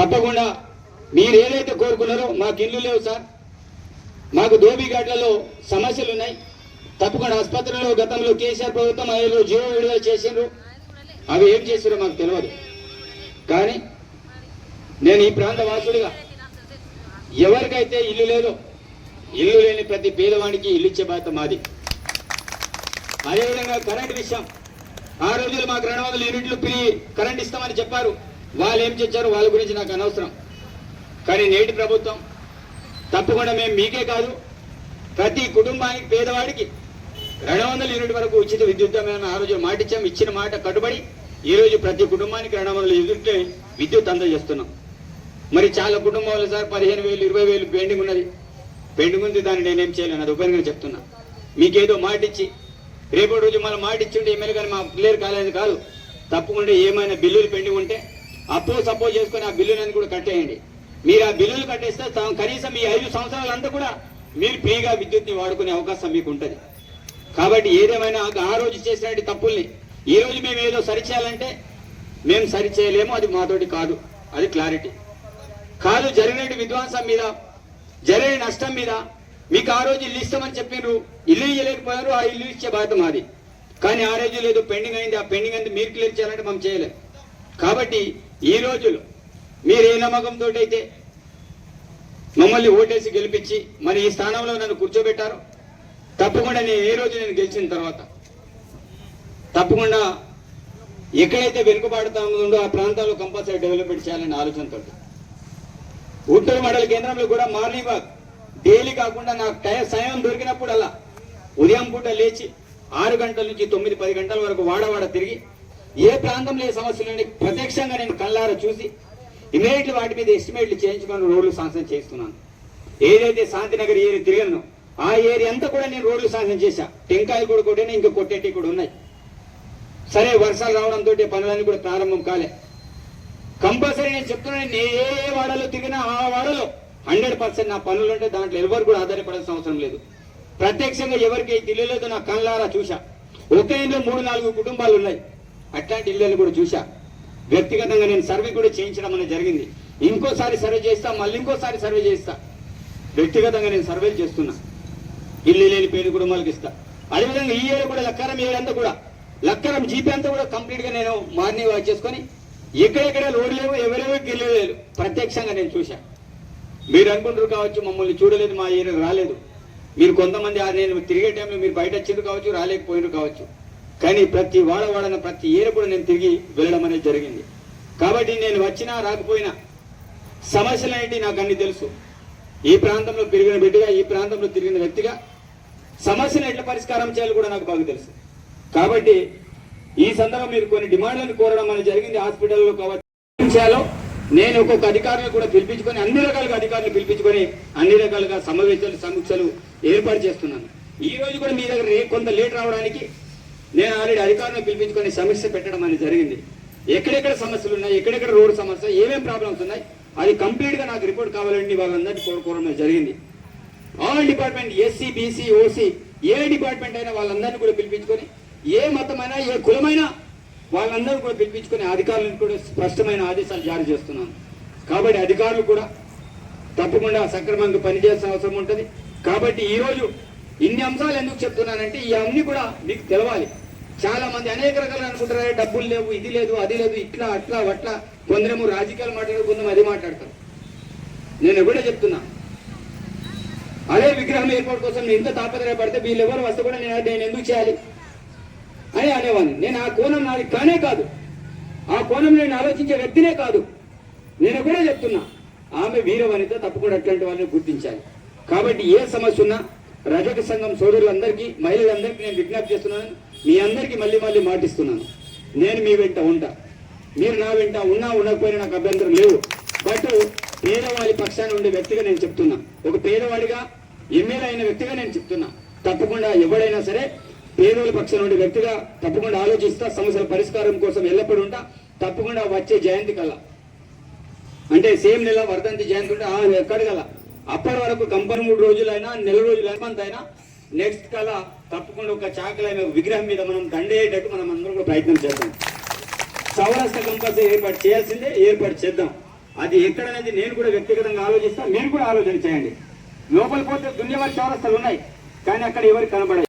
తప్పకుండా మీరు ఏదైతే కోరుకున్నారో మాకు ఇల్లు లేవు సార్. మాకు ధోబిఘాట్లలో సమస్యలు ఉన్నాయి. తప్పకుండా ఆసుపత్రిలో గతంలో కేసీఆర్ ప్రభుత్వం ఐదు జీవో విడుదల చేసిండ్రు. అవి ఏం చేసిరో మాకు తెలియదు కానీ నేను ఈ ప్రాంత వాసుడిగా ఎవరికైతే ఇల్లు లేదో ఇల్లు లేని ప్రతి పేదవాడికి ఇల్లు ఇచ్చే బాధ్యత మాది. అదేవిధంగా కరెంట్ విషయం. ఆ రోజులు మాకు రెండు వందల యూనిట్లు ఫ్రీ కరెంట్ ఇస్తామని చెప్పారు. వాళ్ళు ఏం చేశారు వాళ్ళ గురించి నాకు అనవసరం. కానీ నేటి ప్రభుత్వం తప్పకుండా మేము మీకే కాదు ప్రతి కుటుంబానికి పేదవాడికి రెండు వందల యూనిట్ వరకు ఉచిత విద్యుత్ మేము ఆ రోజు మాట ఇచ్చాం ఇచ్చిన మాట కట్టుబడి ఈ రోజు ప్రతి కుటుంబానికి రెండు వందల యూనిట్లే విద్యుత్ అందజేస్తున్నాం. మరి చాలా కుటుంబాలు సార్ పదిహేను వేలు ఇరవై వేలు పెండింగ్ ఉన్నది. పెండింగ్ ఉంది దాన్ని నేనేం చేయలేను అది ఉపయోగంగా చెప్తున్నా. మీకేదో మాట ఇచ్చి రేపటి రోజు మళ్ళీ మాట ఇచ్చింటే ఎమ్మెల్యే కానీ మా క్లియర్ కాలేదు కాదు తప్పకుండా ఏమైనా బిల్లులు పెండింగ్ ఉంటే అప్పో సపోజ్ చేసుకుని ఆ బిల్లులను కూడా కట్టేయండి. మీరు ఆ బిల్లులు కట్టేస్తే కనీసం ఈ ఐదు సంవత్సరాలంతా కూడా మీరు ఫ్రీగా విద్యుత్ని వాడుకునే అవకాశం మీకు ఉంటుంది. కాబట్టి ఏదేమైనా ఆ- రోజు చేసినటువంటి తప్పుల్ని ఈ రోజు మేము ఏదో సరిచేయాలంటే మేము సరిచేయలేము అది మాతోటి కాదు అది క్లారిటీ. కాదు జరిగిన విధ్వంసం మీద జరిగిన నష్టం మీద మీకు ఆ రోజు ఇల్లు ఇస్తామని చెప్పిండ్రు ఇల్లు ఇవ్వలేకపోయారు ఆ ఇల్లు ఇచ్చే బాధ్యత మాది. కానీ ఆ రోజు లేదు పెండింగ్ అయింది ఆ పెండింగ్ అయింది మీరు క్లియర్ చేయాలంటే మనం చేయలేం. కాబట్టి ఈ రోజులు మీరు ఏ నమ్మకంతో అయితే మమ్మల్ని ఓటేసి గెలిపించి మరి ఈ స్థానంలో నన్ను కూర్చోబెట్టారు తప్పకుండా నేను ఏ రోజు నేను గెలిచిన తర్వాత తప్పకుండా ఎక్కడైతే వెనుకబాటుతా ఉందో ఆ ప్రాంతాల్లో కంపల్సరీ డెవలప్మెంట్ చేయాలనే ఆలోచనతో. ఉత్తర మండల కేంద్రంలో కూడా మార్నింగ్ వాక్. డైలీ కాకుండా నాకు టైం సమయం దొరికినప్పుడల్లా ఉదయం పూట లేచి ఆరు గంటల నుంచి తొమ్మిది పది గంటల వరకు వాడవాడ తిరిగి ఏ ప్రాంతంలో ఏ సమస్యలు ప్రత్యక్షంగా నేను కళ్ళారా చూసి ఇమీడియట్లీ వాటి మీద ఎస్టిమేట్లు చేయించుకొని రోడ్లు శాంక్షన్ చేస్తున్నాను ఏదైతే శాంతినగర్ ఏరియా తిరిగానో ఆ ఏరియా అంతా కూడా నేను రోడ్లు శాంక్షన్ చేశా. టెంకాయలు కూడా కొట్టినా ఇంకా కొట్టేటి కూడా ఉన్నాయి. సరే వర్షాలు రావడంతో పనులన్నీ కూడా ప్రారంభం కాలే. కంపల్సరీ నేను చెప్తున్నాను నేను ఏ ఏ వాడలో తిరిగినా ఆ వాడలో హండ్రెడ్ పర్సెంట్ నా పనులు ఉంటే దాంట్లో ఎవరు కూడా ఆధారపడాల్సిన అవసరం లేదు. ప్రత్యక్షంగా ఎవరికి తెలియలేదో నా కళ్ళారా చూసా ఒకే ఇంట్లో మూడు నాలుగు కుటుంబాలు ఉన్నాయి. అట్లాంటి ఇల్లు కూడా చూశా. వ్యక్తిగతంగా నేను సర్వే కూడా చేయించడం అనేది జరిగింది. ఇంకోసారి సర్వే చేస్తా మళ్ళీ ఇంకోసారి సర్వే చేస్తా. వ్యక్తిగతంగా నేను సర్వేలు చేస్తున్నా. ఇల్లు లేని పేరు కుటుంబాలకు ఇస్తా. అదేవిధంగా ఈ ఏడు కూడా లక్కరం ఏడంతా కూడా. లక్కరం జీపీ అంతా కూడా కంప్లీట్గా నేను మార్నింగ్ వాక్ చేసుకొని ఎక్కడెక్కడ లోడ్ లేవు ఎవరెవరు లేరు ప్రత్యక్షంగా నేను చూశా. మీరు అనుకుంటారు కావచ్చు మమ్మల్ని చూడలేదు మా ఏరియా రాలేదు. మీరు కొంతమంది నేను తిరిగే టైంలో మీరు బయట వచ్చిండ్రు కావచ్చు రాలేకపోయినారు కావచ్చు. కానీ ప్రతి వాడ వాడన ప్రతి ఏర కూడా నేను తిరిగి వెళ్ళడం అనేది జరిగింది. కాబట్టి నేను వచ్చినా రాకపోయినా సమస్యలు ఏంటి నాకు అన్ని తెలుసు. ఈ ప్రాంతంలో పెరిగిన బిడ్డగా ఈ ప్రాంతంలో తిరిగిన వ్యక్తిగా సమస్యను ఎట్లా పరిష్కారం చేయాలో కూడా నాకు బాగా తెలుసు. కాబట్టి ఈ సందర్భం మీరు కొన్ని డిమాండ్లను కోరడం అనేది జరిగింది. హాస్పిటల్లో కావచ్చు చేయాలో నేను ఒక్కొక్క అధికారులు కూడా పిలిపించుకొని అన్ని రకాలుగా అధికారులు పిలిపించుకొని అన్ని రకాలుగా సమావేశాలు సమీక్షలు ఏర్పాటు చేస్తున్నాను. ఈ రోజు కూడా మీ దగ్గర కొంత లేట్ రావడానికి నేను ఆల్రెడీ అధికారులను పిలిపించుకొని సమస్య పెట్టడం అనేది జరిగింది. ఎక్కడెక్కడ సమస్యలు ఉన్నాయి ఎక్కడెక్కడ రోడ్ సమస్య ఏమేమి ప్రాబ్లమ్స్ ఉన్నాయి అది కంప్లీట్గా నాకు రిపోర్ట్ కావాలని వాళ్ళందరినీ కోరుకోవడం జరిగింది. All department SC BC OC ఏ డిపార్ట్మెంట్ అయినా వాళ్ళందరినీ కూడా పిలిపించుకొని ఏ మతమైనా ఏ కులమైనా వాళ్ళందరూ కూడా పిలిపించుకొని అధికారులను కూడా స్పష్టమైన ఆదేశాలు జారీ చేస్తున్నాను. కాబట్టి అధికారులు కూడా తప్పకుండా సక్రమంగా పనిచేయాల్సిన అవసరం ఉంటుంది. కాబట్టి ఈరోజు ఇన్ని అంశాలు ఎందుకు చెప్తున్నానంటే ఈ అన్ని కూడా మీకు తెలవాలి. చాలా మంది అనేక రకాలు అనుకుంటారు డబ్బులు లేవు ఇది లేదు అది లేదు ఇట్లా అట్లా అట్లా కొందరేమో రాజకీయాలు మాట్లాడారు కొందరు అది మాట్లాడతారు. నేను ఎప్పుడే చెప్తున్నా. అదే విగ్రహం ఏర్పాటు కోసం నేను ఇంత తాపత్రయపడితే వీళ్ళు ఎవరు వస్తే కూడా నేను నేను ఎందుకు చేయాలి? అని అనేవాడిని. నేను ఆ కోణం నాది కానే కాదు. ఆ కోణం నేను ఆలోచించే వ్యక్తినే కాదు. నేను కూడా చెప్తున్నా. ఆమె వీరవనిత తప్పకుండా అట్లాంటి వాళ్ళని గుర్తించాలి. కాబట్టి ఏ సమస్య ఉన్నా రజక సంఘం సోదరులందరికీ మహిళలందరికీ నేను విజ్ఞప్తి చేస్తున్నాను. మీ అందరికీ మళ్ళీ మళ్ళీ మాటిస్తున్నాను. నేను మీ వెంట ఉంటా. మీరు నా వెంట ఉన్నా ఉండకపోయినా నాకు అభ్యంతరం లేవు. బట్ పేదవాడి పక్షాన ఉండే వ్యక్తిగా నేను చెప్తున్నా. ఒక పేదవాడిగా ఎమ్మెల్యే అయిన వ్యక్తిగా నేను చెప్తున్నా. తప్పకుండా ఎవడైనా సరే పేదోళ్ళ పక్షాన ఉండే వ్యక్తిగా తప్పకుండా ఆలోచిస్తా సమస్యల పరిష్కారం కోసం ఎల్లప్పుడూ ఉంటా. తప్పకుండా వచ్చే జయంతి కల్లా. అంటే సేమ్ నెల వర్ధంతి జయంతి ఉంటే ఆ ఎక్కడ కల అప్పటి వరకు కంపెనీ మూడు రోజులైనా నెల రోజులు మంత్ అయినా నెక్స్ట్ కల తప్పకుండా ఒక చాకలైన విగ్రహం మీద మనం దండేటట్టు మనం అందరం కూడా ప్రయత్నం చేద్దాం. చౌరస్తా కంపల్సరీ ఏర్పాటు చేయాల్సిందే ఏర్పాటు చేద్దాం. అది ఎక్కడనేది నేను కూడా వ్యక్తిగతంగా ఆలోచిస్తా మీరు కూడా ఆలోచన చేయండి. లోపల పోతే దున్యవారి చౌరస్తలు ఉన్నాయి కానీ అక్కడ ఎవరికి కనబడాయి